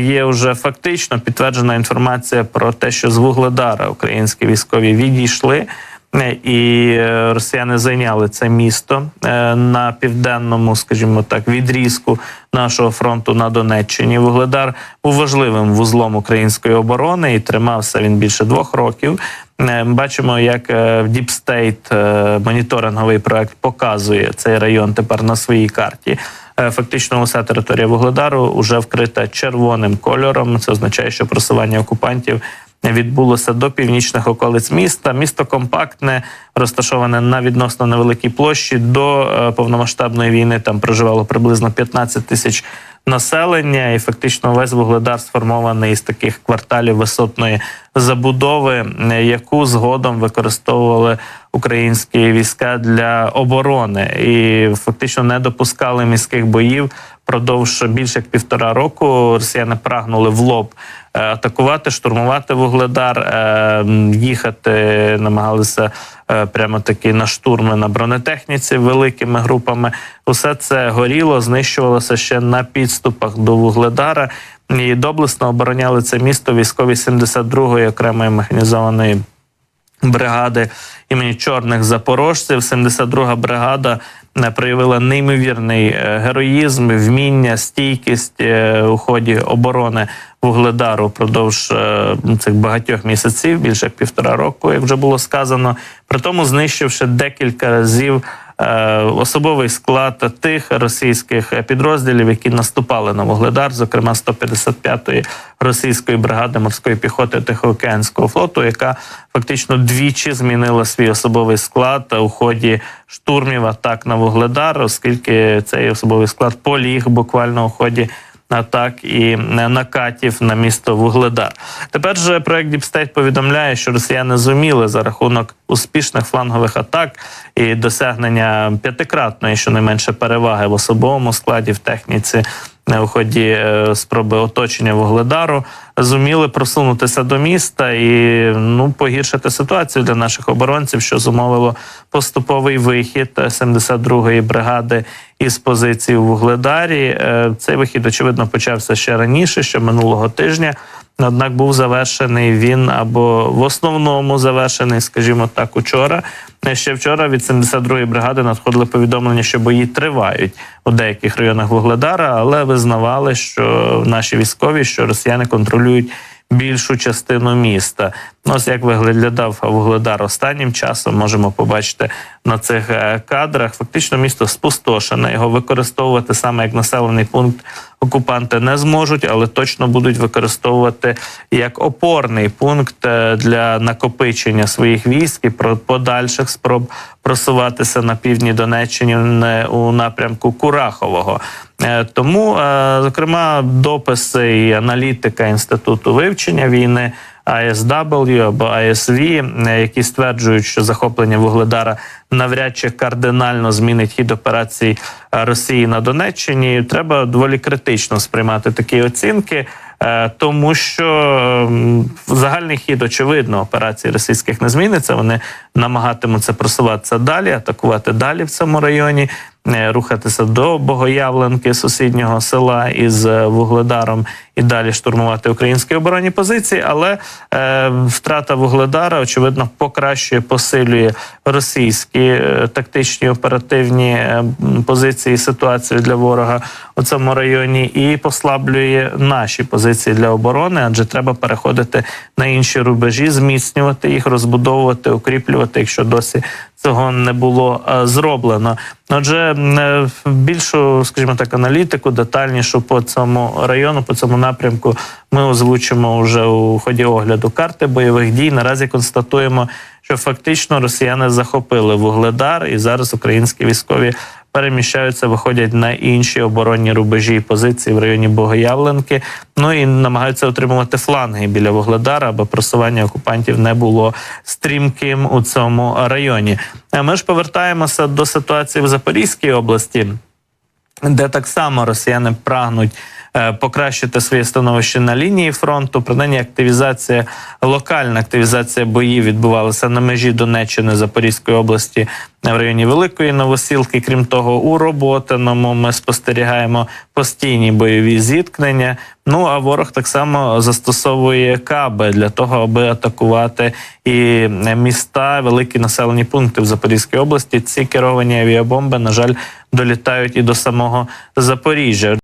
Є вже фактично підтверджена інформація про те, що з Вугледара українські військові відійшли. е, І е, росіяни зайняли це місто е, на південному, скажімо так, відрізку нашого фронту на Донеччині. Вугледар був важливим вузлом української оборони і тримався він більше двох років. Бачимо, як в е, моніторинговий проект показує цей район тепер на своїй карті. Е, Фактично, уся територія Вугледару вже вкрита червоним кольором. Це означає, що просування окупантів відбулося до північних околиць міста. Місто компактне, розташоване на відносно невеликій площі. До е, повномасштабної війни там проживало приблизно 15 тисяч населення, і фактично весь вугледар сформований із таких кварталів висотної забудови, е, яку згодом використовували українські війська для оборони, і фактично не допускали міських боїв. Продовж більше як півтора року росіяни прагнули в лоб е, атакувати, штурмувати вугледар, е, їхати, намагалися е, прямо таки на штурми на бронетехніці великими групами. Усе це горіло, знищувалося ще на підступах до вугледара. І доблесно обороняли це місто військові 72-ї окремої механізованої бригади імені чорних запорожців. 72-га бригада е, проявила неймовірний е, героїзм, вміння, стійкість е, у ході оборони вугледару впродовж цих багатьох місяців, більше півтора року, як вже було сказано. При тому знищивши декілька разів. Е, Особовий склад тих російських підрозділів, які наступали на Вугледар, зокрема 155-ї російської бригади морської піхоти Тихоокеанського флоту, яка фактично двічі змінила свій особовий склад у ході штурмів атак на Вугледар, оскільки цей особовий склад поліг буквально у ході атак і накатів на місто Вугледар. Тепер же проект Діпстейт повідомляє, що росіяни зуміли за рахунок успішних флангових атак і досягнення п'ятикратної, щонайменше переваги в особовому складі в техніці. е, У ході е, спроби оточення вугледару зуміли просунутися до міста і ну погіршити ситуацію для наших оборонців, що зумовило поступовий вихід е, 72-ї бригади із позиції у Вугледарі. Е, Цей вихід очевидно почався ще раніше, ще минулого тижня. Однак був завершений він або в основному завершений, скажімо так, учора. Ще вчора від 72-ї бригади надходили повідомлення, що бої тривають у деяких районах Вугледара, але визнавали, що наші військові, що росіяни контролюють більшу частину міста. Ось як виглядав Вугледар останнім часом, можемо побачити на цих е, кадрах. Фактично місто спустошене. Його використовувати саме як населений пункт окупанти не зможуть, але точно будуть використовувати як опорний пункт е, для накопичення своїх військ і про подальших спроб просуватися на півдні Донеччини не у напрямку Курахового. Е, Тому, е, зокрема, дописи і аналітика інституту вивчення війни. ISW або ISV, е, які стверджують, що захоплення Вугледара навряд чи кардинально змінить хід операцій е, Росії на Донеччині. Треба доволі критично сприймати такі оцінки. Тому що ем, загальний хід очевидно операцій російських не зміниться. Вони намагатимуться просуватися далі, атакувати далі в цьому районі, рухатися до Богоявленки сусіднього села із е, Вугледаром і далі штурмувати українські оборонні позиції. Але е, втрата Вугледара очевидно покращує, посилює російські е, тактичні оперативні е, позиції, і ситуацію для ворога у цьому районі, і послаблює наші позиції для оборони, адже треба переходити на інші рубежі, зміцнювати їх, розбудовувати, укріплювати, якщо досі цього не було е, зроблено. Отже, е, більшу, скажімо так, аналітику, детальнішу по цьому району, по цьому напрямку, ми озвучимо вже у ході огляду карти бойових дій. Наразі констатуємо, що фактично росіяни захопили вугледар, і зараз українські військові переміщаються, виходять на інші оборонні рубежі і позиції в районі Богоявленки. Ну і намагаються отримувати фланги біля Вогледара, аби просування окупантів не було стрімким у цьому районі. А Ми ж повертаємося до ситуації в Запорізькій області де так само росіяни прагнуть е, покращити своє становище на лінії фронту. Принаймні активізація, локальна активізація боїв відбувалася на межі Донеччини Запорізької області в районі Великої Новосілки. Крім того, у Роботиному ми спостерігаємо постійні бойові зіткнення. Ну а ворог так само застосовує каби для того, аби атакувати і міста, великі населені пункти в Запорізькій області. Ці керовані авіабомби, на жаль, долітають і до самого Запоріжжя.